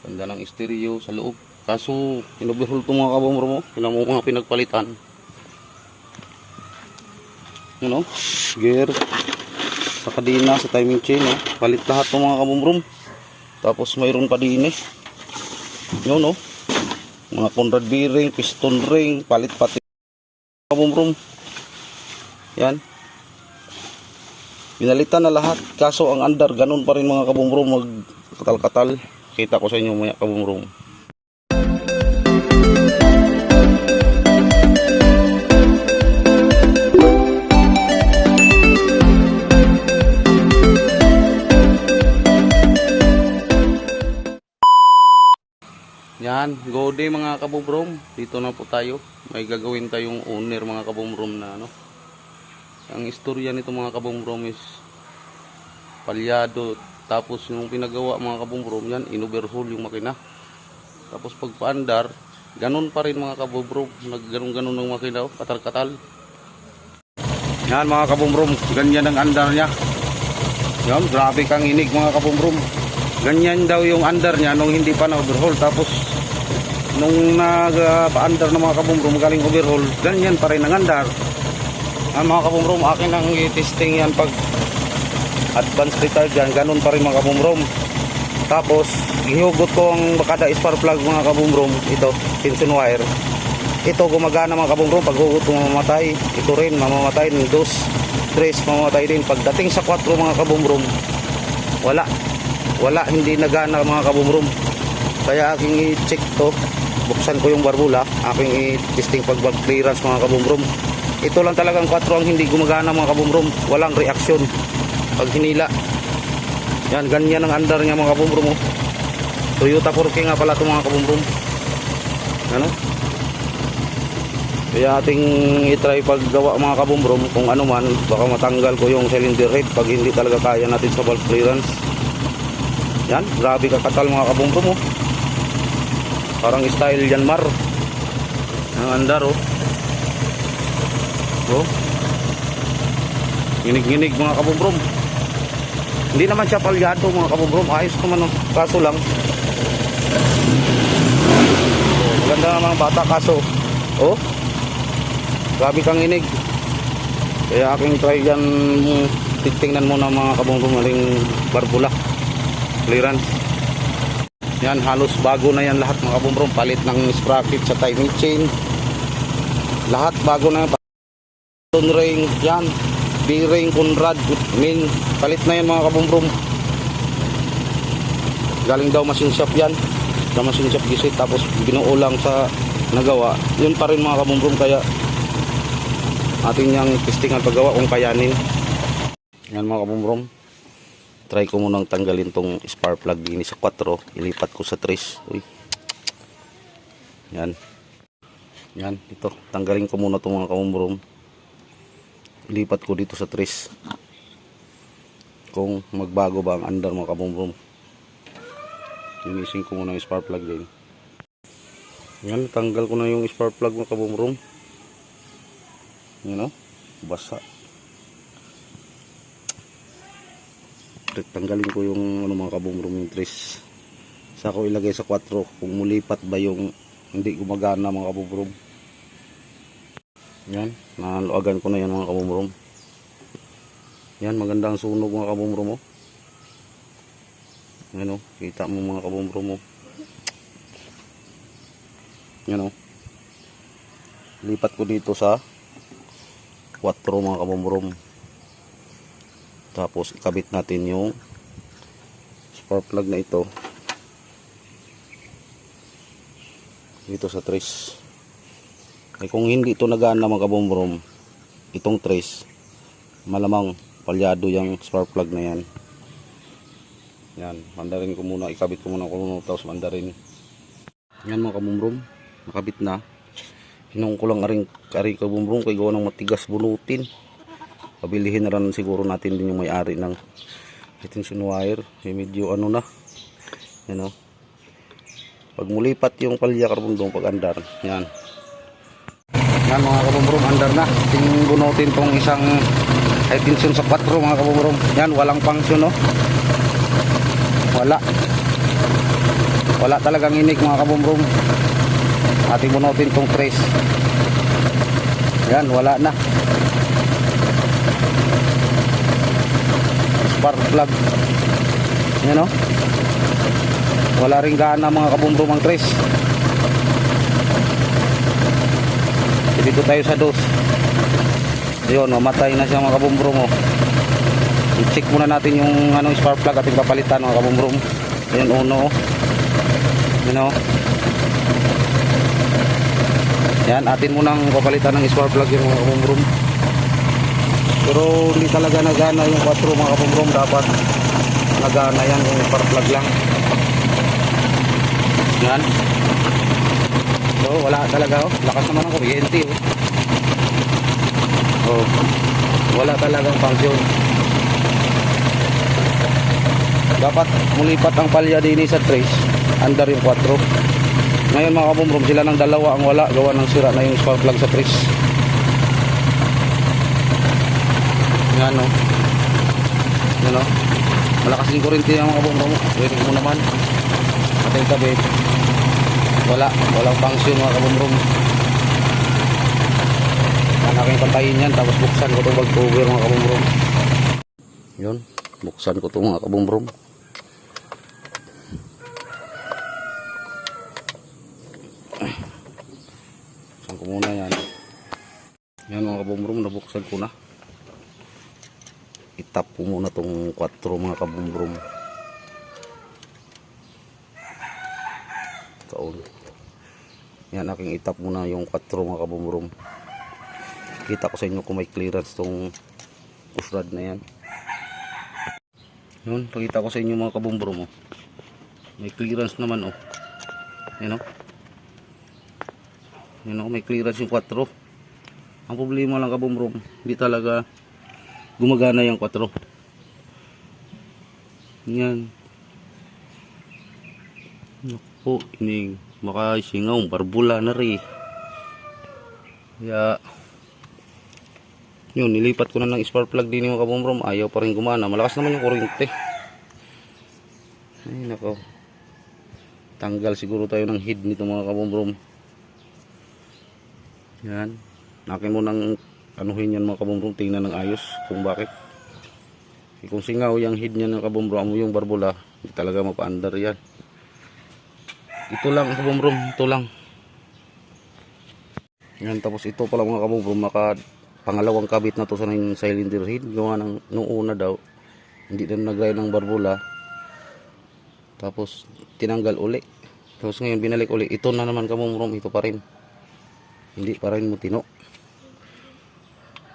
Ganda ng stereo sa loob. Kaso, inoverhaul itong mga kabomro mo. Yun mo mga pinagpalitan. Ano? Gear. Sa kadina, sa timing chain. Oh. Palit lahat ng mga kabomrom. Tapos mayroon pa din eh. Yun oh. Mga Conrad bearing, piston ring, palit pati kabomrom. Yan. Pinalitan na lahat. Kaso ang andar, ganun pa rin mga kabumrom. Mag katal-katal. Kita ko sa inyo mga kabumrom. Yan, go day mga kabumrom. Dito na po tayo. May gagawin tayong owner mga kabumrom na ano. Ang istorya nito mga kabumrom is palyado. Tapos yung pinagawa mga kabumrom yan, inoverhaul yung makina. Tapos pag paandar, ganun pa rin mga kabumrom. Nagganon-ganon ng makina, oh, katal-katal. Yan mga kabumrom, ganyan ang andar niya. Yan, grabe kang inig mga kabumrom. Ganyan daw yung andar niya nung hindi pa na-overhaul. Tapos nung nag-paandar ng mga kabumrom galing overhaul, ganyan pa rin ang andar. Ang mga kabumrom, akin ang i-testing yan pag advanced retard ganun pa rin mga kabumrom. Tapos, gihugot ko ang bakada spark plug mga kabumrom, ito, tension wire. Ito gumagana mga kabumrom, pag hugot ko mamamatay, ito rin mamamatay ng dos, tres mamamatay din. Pagdating sa 4 mga kabumrom, wala. Wala, hindi nagana mga kabumrom. Kaya aking i-check to, buksan ko yung barbula, aking i-testing pag bag clearance mga kabumrom. Ito lang talagang 4 ang hindi gumagana mga kabumrom. Walang reaksyon pag hinila. Yan, ganyan ang andar niya mga kabumrom. Oh. Toyota 4K nga pala ito mga kabumrom. Ano? Kaya ating itry paggawa mga kabumrom kung ano man, baka matanggal ko yung cylinder head pag hindi talaga kaya natin sa valve clearance. Yan, grabe kakatal mga kabumrom. Oh. Parang style yan mar. Ang andar oh. Oh. Ginig-ginig mga kabubrom. Hindi naman siya palyado mga kabubrom. Ayos naman. oh. Kaso lang. Maganda naman ang bata kaso. Oh. Grabe kang inig. Kaya aking try yan. mm, Titingnan muna mga kabubrom. Aling barbula. Clearance. Yan halos bago na yan lahat mga kabubrom. Palit ng sprocket sa timing chain. Lahat bago na yan. Ring yan. B-ring, Conrad, Min. Palit na yan mga kabumbrum. Galing daw machine shop yan. Sa machine shop gisit. Tapos binuo lang sa nagawa. Yun pa rin mga kabumbrum. Kaya atin yung testingan paggawa kung kayanin. Yan mga kabumbrum. Try ko munang tanggalin tong spark plug din sa 4. Ilipat ko sa 3. Uy. Yan. Yan. Ito. Tanggalin ko muna itong mga kabumbrum lipat ko dito sa tres kung magbago ba ang andar mga kabumbrum linisin ko muna yung spark plug din. Yan tanggal ko na yung spark plug mga kabumbrum yun o basa. Tanggalin ko yung ano mga kabumbrum yung tres sa ko ilagay sa 4 kung mulipat ba yung hindi gumagana mga kabumbrum yan, naluagan ko na yan mga kabumrom. Yan, magandang sunog mga kabumrom mo. Yan o, kita mo mga kabumrom mo. Yan o. Lipat ko dito sa 4 mga kabumrom. Tapos ikabit natin yung spark plug na ito. Dito sa trace. Eh kung hindi ito nagana mga kabumbrom, itong trace, malamang palyado yung spark plug na yan. Yan, mandarin ko muna, ikabit ko muna ko tapos mandarin. Yan mga kabumbrom, nakabit na. Hinong ko lang aring kari kabumbrom kay gawa ng matigas bunutin. Pabilihin na rin siguro natin din yung may-ari ng retention wire. Eh, medyo ano na. Yan o. Pag mulipat yung palya kabumbrom pag andar, yan. Yan mga kabumrom, andar na. Ting bunutin tong isang high tension sa 4 mga kabumrom. Yan, walang function no. Wala. Wala talagang inik mga kabumbrong. Ating bunutin tong trace. Yan, wala na. Spark plug. Yan o. Wala rin gana mga kabumbrong ang trace. Dito tayo sa dos. Yun, mamatay na siya mga kabumbrong oh. I-check muna natin yung ano, spark plug ating papalitan mga kabumbrong. Yan uno. oh. Yan oh. Yan, atin munang papalitan ng spark plug yung mga kabumbrong. Pero hindi talaga nagana yung 4 mga kabumbrong. Dapat nagana yan yung spark plug lang. Yan. So, wala talaga oh. Lakas naman ang kuryente oh. Oh. Wala talagang function. Dapat mulipat ang palya din sa trace. Under yung 4. Ngayon mga kabumrom, sila ng dalawa ang wala. Gawa ng sira na yung spark plug sa trace. Yan o. Yan o. Malakas yung kuryente yung mga kabumrom. Pwede mo naman. Ating tabi. Wala. Walang function mga kabumrom. Yan aking pantayin yan. Tapos buksan ko itong bag mga kabumrom. Yun. Buksan ko itong mga kabumrom. Buksan ko muna yan. Yan mga kabumrom, nabuksan ko na. Itap ko muna tong 4 mga kabumrom. Yan aking itap muna yung 4 mga kabumrom. Kita ko sa inyo kung may clearance tong pusrad na yan. Yun, pakita ko sa inyo mga kabumburum oh. May clearance naman oh. Yan oh. Yan oh, may clearance yung 4. Ang problema lang kabumburum, hindi talaga gumagana yung 4. Yan. Naku, ining makasingaw, barbula na rin. Kaya, yun, nilipat ko na ng spark plug din yung kabumrom. Ayaw pa rin gumana. Malakas naman yung kuryente. Ay, nako. Tanggal siguro tayo ng head nito mga kabumrom. Yan. Nakin mo ng anuhin yan mga kabumrom. Tingnan ng ayos kung bakit. Kung singaw yung head niya ng kabumrom, yung barbula, hindi talaga mapaandar yan. Ito lang kabumrom. Ito lang. Yan, tapos ito pala mga kabumrom, naka pangalawang kabit na to sa ng cylinder head. Gawa ng nung una daw hindi na nagray ng barbula. Tapos tinanggal uli. Tapos ngayon binalik uli. Ito na naman kamumrom ito pa rin. Hindi pa rin mutino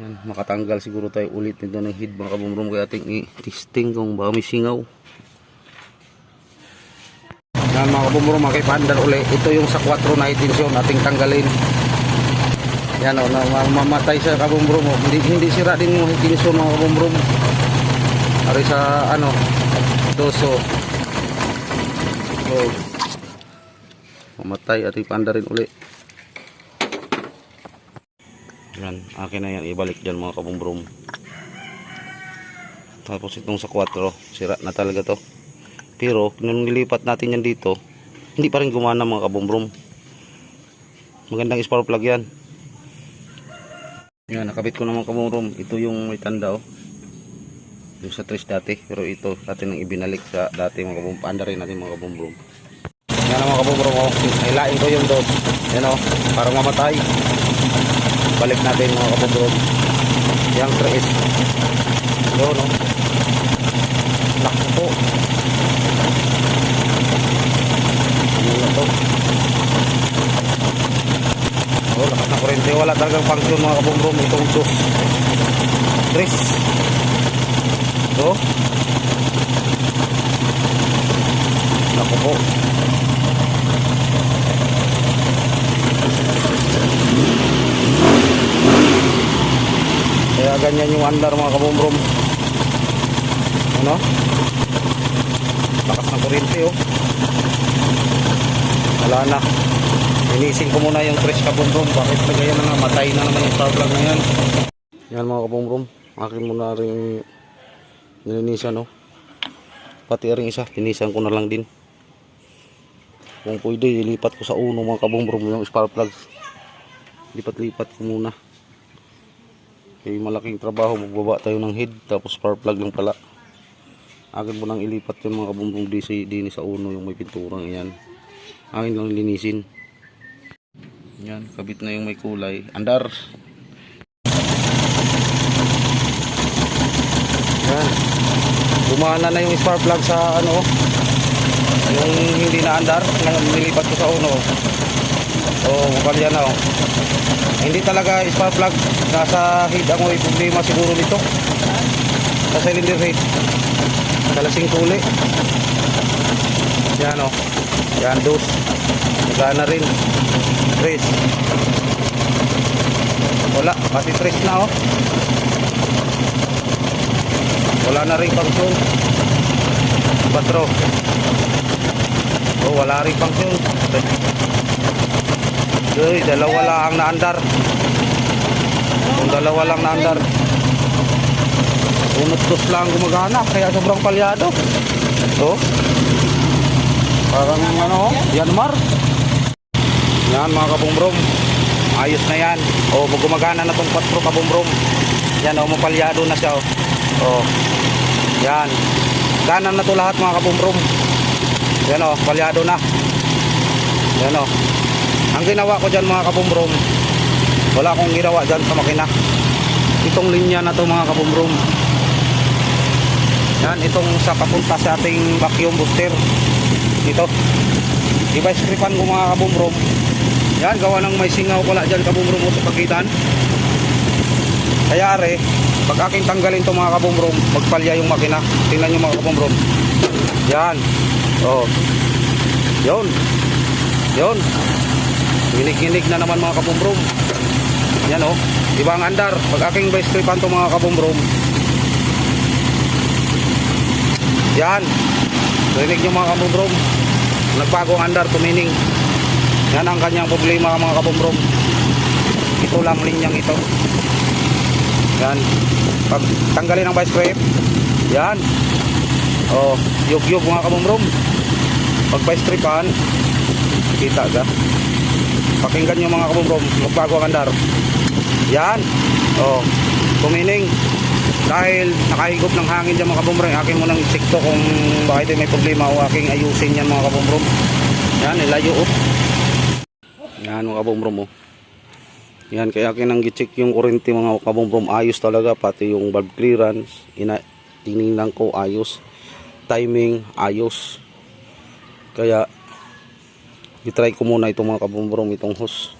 yan makatanggal siguro tayo ulit nito ng head mga kamumrom kaya ating i-testing kung baka may singaw yan mga kamumrom makipandar uli ito yung sa 4 na itensyon ating tanggalin yan o, na, mamatay sa kabumbrum o. Hindi, hindi sira din yung hikinso mga kabumbrum. Ari sa ano, doso. So, mamatay at ipanda rin uli. Yan, akin na yan. Ibalik dyan mga kabumbrum. Tapos itong sa 4, sira na talaga to. Pero, nung nilipat natin yan dito, hindi pa rin gumana mga kabumbrum. Magandang spark plug yan. Yan, nakabit ko naman kamurom. Ito yung may tanda oh. Yung sa trace dati. Pero ito, natin nang ibinalik sa dati mga kabum. Paanda rin natin mga kabumbrom. Yan mga kabumbrom oh. Hilain ko yung dos. Yan oh. Parang mamatay. Balik natin mga kabumbrom. Yang trace. Yun oh. Lako Ano? Oh, lakas na. Wala talagang function mga kabumbrom. Itong dos. Tres. Ito. Naku po. Kaya ganyan yung andar mga kabumbrom. Ano? Lakas ng kurente oh. Wala na. Inisin ko muna yung fresh kabumbrom. Bakit na ganyan na? Matay na naman yung plug na yan. Yan mga kabumbrom. Akin muna rin nilinisan no. Pati rin isa. Linisan ko na lang din. Kung pwede, ilipat ko sa uno mga kabumbrom yung spark plugs. Lipat-lipat ko muna. Kaya malaking trabaho, magbaba tayo ng head, tapos spark plug lang pala. Akin mo nang ilipat yung mga kabumbrom di, sa- di sa uno, yung may pinturang yan. Akin lang linisin. Yan, kabit na yung may kulay. Andar. Yan. Gumana na yung spark plug sa ano, yung hindi na andar, nilipat ko sa uno. Oh, mukhang yan na oh. Hindi talaga spark plug. Nasa head ang may problema siguro nito. Sa cylinder head. Kalasing kuli. Yan oh. Yan dos. Nagana rin. Tres. Wala. Pati tres na oh. Wala na rin function. Patro. Oh, wala rin function. Uy, dalawa lang ang naandar. Kung dalawa lang naandar. Unot-dos lang gumagana, kaya sobrang palyado. So, parang ano, Yanmar. Yan mga kabumbrom. Ayos na yan. O, oh, gumagana na tong 4 kabumbrom. Yan o, oh, mapalyado na siya o. Oh. Yan. Ganan na to lahat mga kabumbrom. Yan o, palyado na. Yan o. Ang ginawa ko dyan mga kabumbrom, wala akong ginawa dyan sa makina. Itong linya na to mga kabumbrom. Yan, itong sa papunta sa ating vacuum booster. Ito. Device scripan ko mga kabumbrom. Yan, gawa ng may singaw lang dyan kabumbrom mo sa pagitan. Kaya pag aking tanggalin to mga kabumbrom, magpalya yung makina. Tingnan nyo mga kabumbrom. Yan. Oh. Yun. Yun. Ginig-ginig na naman mga kabumbrom. Yan oh. Iba ang andar. Pag aking vice tripan to mga kabumbrom. Yan. Rinig nyo mga kabumbrom. Nagbago ang andar, tumining. Yan ang kanyang problema mga kabumbrom. Ito lang linyang ito. Yan. Pag tanggalin ang vice grip. Yan. Oh, yug-yug mga kabumbrom. Pag vice tripan, kita ka. Pakinggan nyo mga kabumbrom, magbago ang andar. Yan. Oh, tumining. Dahil nakahigop ng hangin dyan mga kabumbrom, akin mo nang check to kung bakit may problema o aking ayusin yan mga kabumbrom. Yan, ilayo oh. Yan mga kabumbrom oh. Yan, kaya akin nang check yung kurente mga kabumbrom. Ayos talaga, pati yung valve clearance. Ina tiningnan ko, ayos. Timing, ayos. Kaya, i-try ko muna itong mga kabumbrom, itong hose.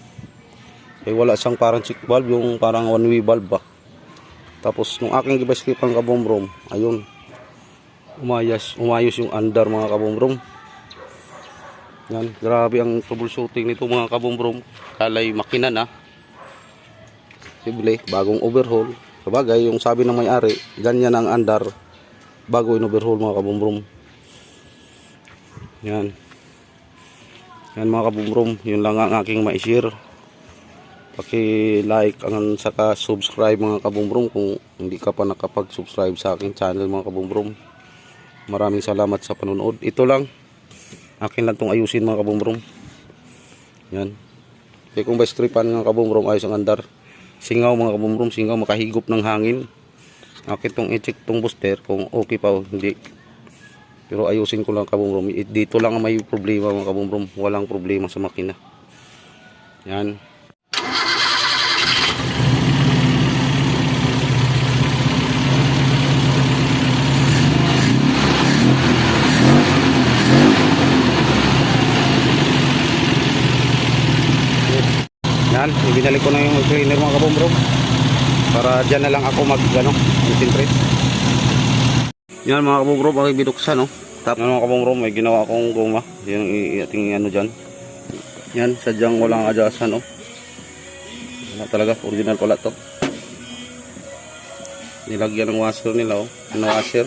Eh, wala siyang parang check valve, yung parang one way valve ba. Tapos, nung aking gibaskip ang kabumbrom, ayun. Umayos, umayos yung under mga kabumbrom. Yan, grabe ang troubleshooting nito mga kabumbrom. Kalay makina na. Sible, bagong overhaul. Sabagay, yung sabi ng may-ari, ganyan ang andar bago in-overhaul mga kabumbrom. Yan. Yan mga kabumbrom, yun lang ang aking ma-share. Paki-like ang saka subscribe mga kabumbrom kung hindi ka pa nakapag-subscribe sa aking channel mga kabumbrom. Maraming salamat sa panonood. Ito lang. Akin lang tong ayusin mga kabumbrom. Yan. Kaya kung ba stripan ng kabumbrom ayos ang andar. Singaw mga kabumbrom, singaw makahigop ng hangin. Akin tong i-check tong booster kung okay pa o hindi. Pero ayusin ko lang kabumbrom. I- Dito lang ang may problema mga kabumbrom. Walang problema sa makina. Yan. Yan, binalik ko na yung cleaner mga kabumbrom. Para dyan na lang ako mag, ano, concentrate. Yan mga kabumbrom, aking binuksan, no. Tap yan mga kabumbrom, may ginawa akong goma. Yan ang ating ano dyan. Yan, sadyang walang adjustan, no. Wala talaga, original pala to. Nilagyan ng washer nila, oh. Ano washer.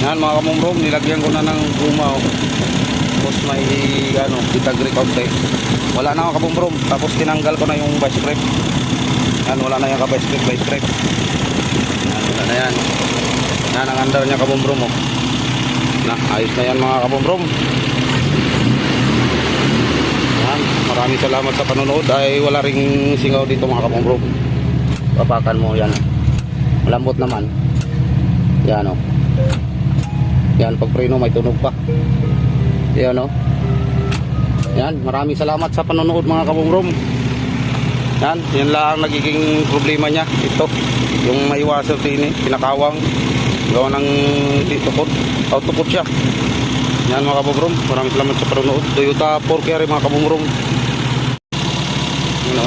Yan mga kabumbrom, nilagyan ko na ng guma, oh. Tapos may ano, bitagri kaunti. Wala na ako kabumbrom. Tapos tinanggal ko na yung vice grip. Yan, wala na yung ka-vice grip, vice grip. Yan, wala na yan. Yan ang under niya kabumbrom mo. Na, ayos na yan mga kabumbrom. Yan, maraming salamat sa panonood ay wala ring singaw dito mga kabumbrom. Papakan mo yan. Malambot naman. Yan o. Yan, pag preno may tunog pa. Yan o. Yan, maraming salamat sa panonood mga kabumbrom. Yan, yan lang ang nagiging problema niya. Ito, yung may washer din eh, pinakawang. Gawa ng tukod. O, tukod siya. Yan mga kabumrom, maraming salamat sa panonood. Toyota 4 carry mga kabumrom. Yan o,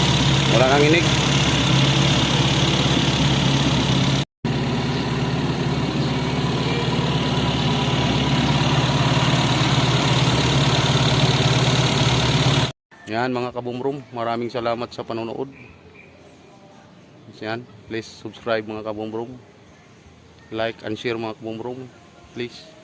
wala nang inig. Yan mga kabumrom, maraming salamat sa panonood. Yan, please subscribe mga kabumrom. Like and share mga kabumrom. Please.